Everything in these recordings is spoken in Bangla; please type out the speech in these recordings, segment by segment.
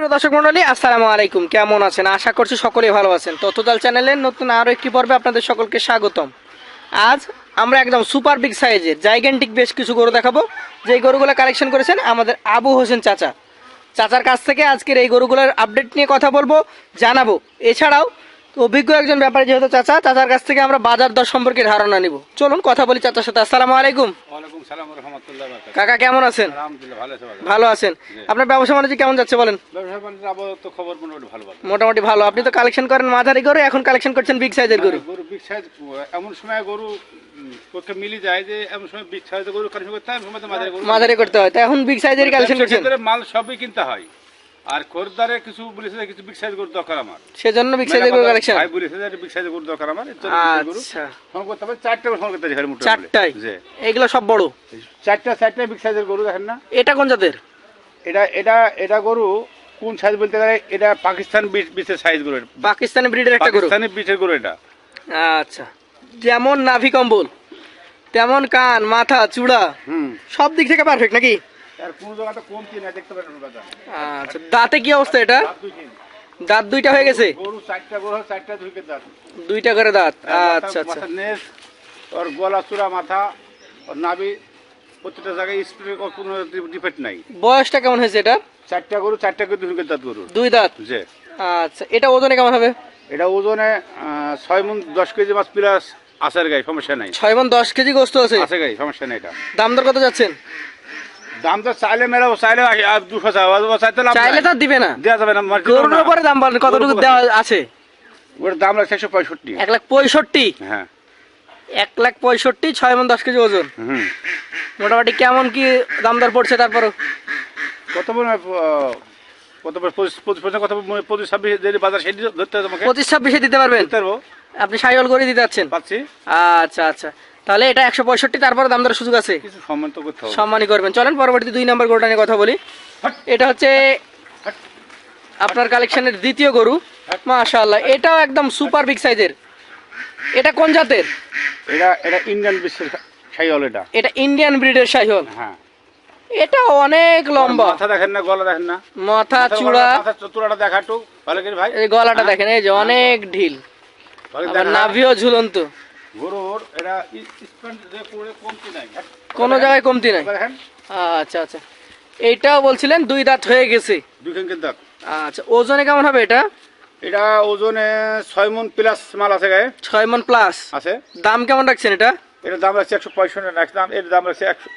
সুপ্রিয় দর্শক মন্ডলী, আসসালামু আলাইকুম। কেমন আছেন? আশা করছি সকলেই ভালো আছেন। তথ্যতাল চ্যানেলের নতুন আরও একটি পর্বে আপনাদের সকলকে স্বাগতম। আজ আমরা একদম সুপার বিগ সাইজের, জাইগেন্টিক বেশ কিছু গরু দেখাবো। যেই গরুগুলো কালেকশন করেছেন আমাদের আবু হোসেন চাচা। চাচার কাছ থেকে আজকের এই গরুগুলোর আপডেট নিয়ে কথা বলব, জানাব। এছাড়াও অভিজ্ঞ একজন ব্যাপারী যেহেতু চাচা চাচার কাছ থেকে আমরা বাজার দর সম্পর্কে ধারণা নিব। চলুন কথা বলি চাচার সাথে। আসসালামু আলাইকুম। কাকা কেমন আছেন? ভালো আছে ভালো ভালো আছেন। আপনার ব্যবসা বাণিজ্য কেমন যাচ্ছে বলেন? মোটামুটি ভালো আপনি তো কালেকশন করেন মাঝারি গরু এখন কালেকশন করছেন বিগ সাইজের গরু। গরু বিগ সাইজ এমন সময় গরু পক্ষে মিলি যায় যে এমন সময় বিগ গরু কালেকশন করতে হয় তো মাঝারি করতে হয়। এখন বিগ সাইজের কালেকশন করছেন? মাল সবই কিনতে হয়। আর খরিদ্দারে কিছু বলেছে যে কিছু বিগ সাইজ গরু দরকার আমার। সেজন্য বিগ সাইজের গরু কালেকশন ভাই বলেছে যে বিগ সাইজ গরু দরকার আমার গরু। আচ্ছা। ফোন করতে হবে চারটা ফোন করতে হয় এগুলো সব বড়? চারটা চারটা বিগ সাইজের গরু দেখেন না। এটা কোন জাতের? এটা এটা এটা গরু কোন সাইজ বলতে গেলে এটা পাকিস্তান বিচের সাইজ গরু। পাকিস্তানি ব্রিডের একটা গরু? পাকিস্তানি বিচের গরু এটা। আচ্ছা। যেমন নাভি কম্বল তেমন কান মাথা চূড়া হুম। সব দিক থেকে পারফেক্ট নাকি? আর কোন জায়গাটা কমতি না দেখতে পারেন আচ্ছা দাঁতে কি অবস্থা এটা? দাঁত দুই দুইটা হয়ে গেছে? গরু চারটা গরু চারটা ধুইকে দাঁত। দুইটা করে দাঁত? আচ্ছা আচ্ছা। নেজ ওর গলা চূড়া মাথা ওর নাভি প্রত্যেকটা জায়গায় স্প্রে কোনো ডিফেক্ট নাই। বয়সটা কেমন হয়েছে এটা? চারটা গরু চারটা করে ধুইকে দাঁত গরু দুই দাঁত? যে আচ্ছা এটা ওজনে কেমন হবে? এটা ওজনে ছয় মন দশ কেজি মাছ প্লাস আসার গায়ে সমস্যা নাই। ছয় মন দশ কেজি গোস্ত আছে? আছে গায়ে সমস্যা নেই এটা। দাম দর কত যাচ্ছেন? দাম তো চাইলে মেলাবো চাইলে দুশো চাইলে তো দিবে না। দেওয়া যাবে না মার্কেট গরুর উপরে দাম বলেন কতটুকু দেওয়া আছে? ওর দাম লাগছে একশো পঁয়ষট্টি। এক লাখ পঁয়ষট্টি? হ্যাঁ। এক লাখ পঁয়ষট্টি ছয় মন দশ কেজি ওজন। মোটামুটি কেমন কি দাম দর পড়ছে তারপরও? কত মনে কত কত পঁচিশ ছাব্বিশ বাজার সেটি ধরতে হবে পঁচিশ ছাব্বিশে দিতে পারবেন? আপনি সাইল করে দিতে যাচ্ছেন? পাচ্ছি। আচ্ছা আচ্ছা। তাহলে এটা একশো পঁয়ষট্টি তারপরে দাম দরের সুযোগ আছে। সম্মানই করবেন। চলেন পরবর্তী দুই নম্বর গরুটা নিয়ে কথা বলি। এটা হচ্ছে আপনার কালেকশনের দ্বিতীয় গরু। মাশাআল্লাহ এটাও একদম সুপার বিগ সাইজের। এটা কোন জাতের? এটা এটা ইন্ডিয়ান বিশ্বের সাইহল এটা। এটা ইন্ডিয়ান ব্রিডের সাইহল হ্যাঁ। এটা অনেক লম্বা। মাথা দেখেন না গলা দেখেন না। মাথা চূড়া। মাথার চূড়াটা দেখা একটু ভালো করে ভাই। এই গলাটা দেখেন এই যে অনেক ঢিল। নাভিও ঝুলন্ত। গরুর এটা করে কমতি নাই। কোনো জায়গায় কমতি নাই? দেখেন আচ্ছা আচ্ছা। এইটাও বলছিলেন দুই দাঁত হয়ে গেছে। দুইখান কিন্তু দাঁত। আচ্ছা ওজনে কেমন হবে এটা? এটা ওজনে ছয় মন প্লাস মাল আছে গায়ে। ছয় মন প্লাস আছে। দাম কেমন রাখছেন এটা? এটার দাম রাখছে একশো পঁয়ষট্টি রাখছে দাম এর দাম রাখছে একশো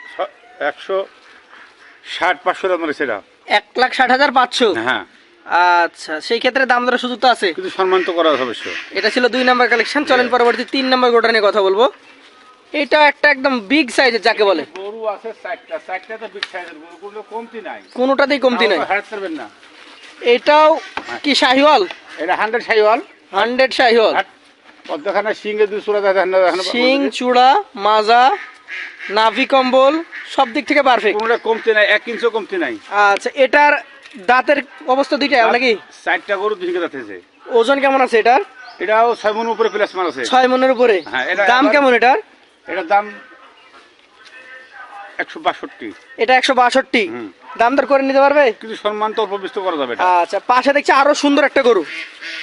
একশো ষাট পাঁচশো দাম রাখছে এটা। এক লাখ ষাট হাজার পাঁচশো? হ্যাঁ। আচ্ছা সেই ক্ষেত্রে দাম দরের সুযোগ তো আছে। কিন্তু সম্মান তো করা হবে অবশ্য এটা ছিল দুই নাম্বার কালেকশন চলেন পরবর্তী তিন নাম্বার গোটা নিয়ে কথা বলব। এটা একটা একদম বিগ সাইজের যাকে বলে। গরু আছে চারটা চারটা তো বিগ সাইজের গরু কোনো কমতি নাই। কোনোটাতেই কমতি নাই। হারাতে পারবেন না। এটাও কি শাহিওয়াল? এটা হান্ড্রেড শাহিওয়াল। হান্ড্রেড শাহিওয়াল। অর্ধখানা সিংহে দুই চূড়া দেখেন শিং চূড়া মাজা নাভি কম্বল সব দিক থেকে পারফেক্ট কোনোটা কমতি নাই এক ইঞ্চও কমতি নাই। আচ্ছা এটার দাঁতের অবস্থা দুইটা নাকি? চারটা গরু দুই যাচ্ছে ওজন কেমন আছে এটার? এটাও ছয় মন উপরে প্লাস মাল আছে। ছয় মনের উপরে? হ্যাঁ, দাম কেমন এটার? এটার দাম একশো বাষট্টি। এটা একশো বাষট্টি? দাম দর করে নিতে পারবে? কিছু সম্মান তো অল্প বিস্তর করা যাবে এটা। আচ্ছা পাশে দেখছি আরও সুন্দর একটা গরু।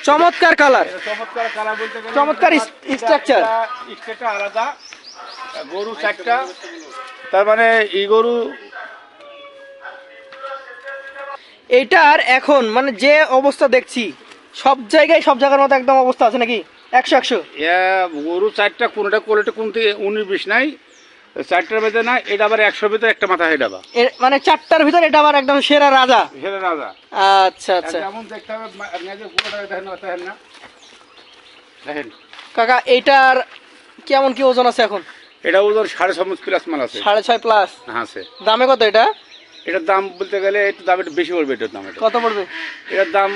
চমৎকার কালার চমৎকার কালার বলতে চমৎকার এটা- স্ট্রাকচার আলাদা। গরু চারটা। তার মানে এই গরু এইটার এখন মানে যে অবস্থা দেখছি সব জায়গায় সব জায়গার মতো একদম অবস্থা আছে নাকি? একশো একশো? গরু চারটা কোনটা কোয়ালিটি কোন থেকে উনিশ বিশ নাই। চারটার ভেতরে না এটা আবার একশোর ভিতরে একটা মাথা হেড আবার মানে চারটার ভিতরে এটা আবার একদম সেরা রাজা। হেডে রাজা। আচ্ছা আচ্ছা। যেমন দেখতে হবে দেখেন না দেখেন না। দেখেন। কাকা এইটার কেমন কি ওজন আছে এখন? এটা ওদের সাড়ে ছ প্লাস মাল আছে। সাড়ে ছয় প্লাস হ্যাঁ আছে। দামে কত এটা? এটার দাম বলতে গেলে একটু দাম একটু বেশি পড়বে এটার দাম কত পড়বে? এটার দাম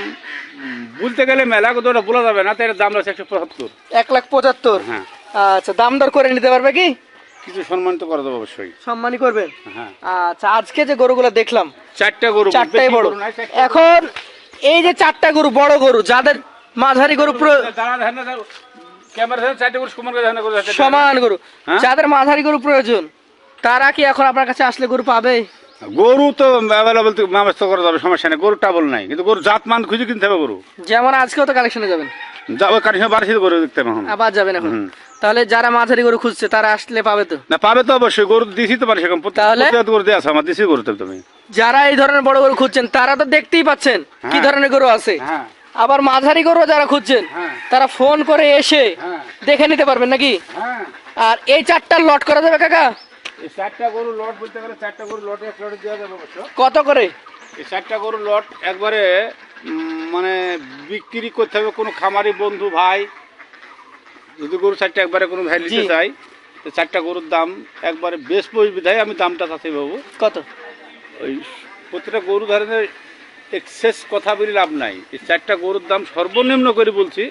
বলতে গেলে মেলা কত ওটা বলা যাবে না তো এটার দাম আছে একশো পঁচাত্তর। এক লাখ পঁচাত্তর? হ্যাঁ। আচ্ছা দাম দর করে নিতে পারবে কি? কিছু সম্মান তো করা যাবে অবশ্যই। সম্মানই করবেন হ্যাঁ। আচ্ছা আজকে যে গরুগুলো দেখলাম চারটা গরু চারটাই বড়। এখন এই যে চারটা গরু বড় গরু যাদের মাঝারি গরু। সমান গরু। হ্যাঁ? যাদের মাঝারি গরু প্রয়োজন তারা কি এখন আপনার কাছে আসলে গরু পাবে? গরু তো অ্যাভেলেবল ব্যবস্থা করা যাবে সমস্যা নেই। গরু টাবল নাই। কিন্তু গরু জাত মান খুঁজে কিনতে হবে গরু। যেমন আজকেও তো কালেকশনে যাবেন। যাবে কারিশমা বাড়ি গরু দেখতে হবে আবার যাবেন এখন। তাহলে যারা মাঝারি গরু খুঁজছে তারা আসলে পাবে তো? না পাবে তো অবশ্যই। গরু দিছি তো পারে সেরকম তাহলে? গরু দিয়ে আছে আমার দিছি গরু তুমি যারা এই ধরনের বড় গরু খুঁজছেন তারা তো দেখতেই পাচ্ছেন কি হ্যাঁ। ধরনের গরু আছে। হ্যাঁ। আবার মাঝারি গরু যারা খুঁজছেন হ্যাঁ। তারা ফোন করে এসে দেখে নিতে পারবেন নাকি? আর এই চারটা লট করা যাবে কাকা? চারটা গরু লট বলতে গেলে চারটা গরু লটে এক লটে দেওয়া যাবে অবশ্য। কত করে? এই চারটা গরু লট একবারে মানে বিক্রি করতে হবে কোনো খামারি বন্ধু ভাই। যদি গরু চারটা একবারে কোনো নিতে জি। চাই তো চারটা গরুর দাম একবারে বেশ বিধায় আমি দামটা চাচ্ছি পাবো কত? ওই প্রতিটা গরু ধরনের এক্সেস কথা বলে লাভ নাই। এই চারটা গরুর দাম সর্বনিম্ন করে বলছি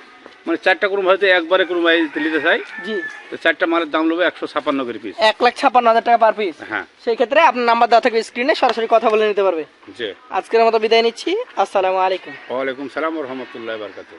মানে চারটা কুরুম হয়তো একবারে ভাই নিতে চাই। জি। তো চারটা মালের দাম নেবে একশো ছাপান্ন করে পিস এক লাখ ছাপান্ন হাজার টাকা পার পিস হ্যাঁ। সেই ক্ষেত্রে আপনার নাম্বার দেওয়া থাকবে স্ক্রিনে সরাসরি কথা বলে নিতে পারবে। জি। আজকের মতো বিদায় নিচ্ছি। আসসালামু আলাইকুম। ওয়ালাইকুম সালাম রহমতুল্লাহ বারকাত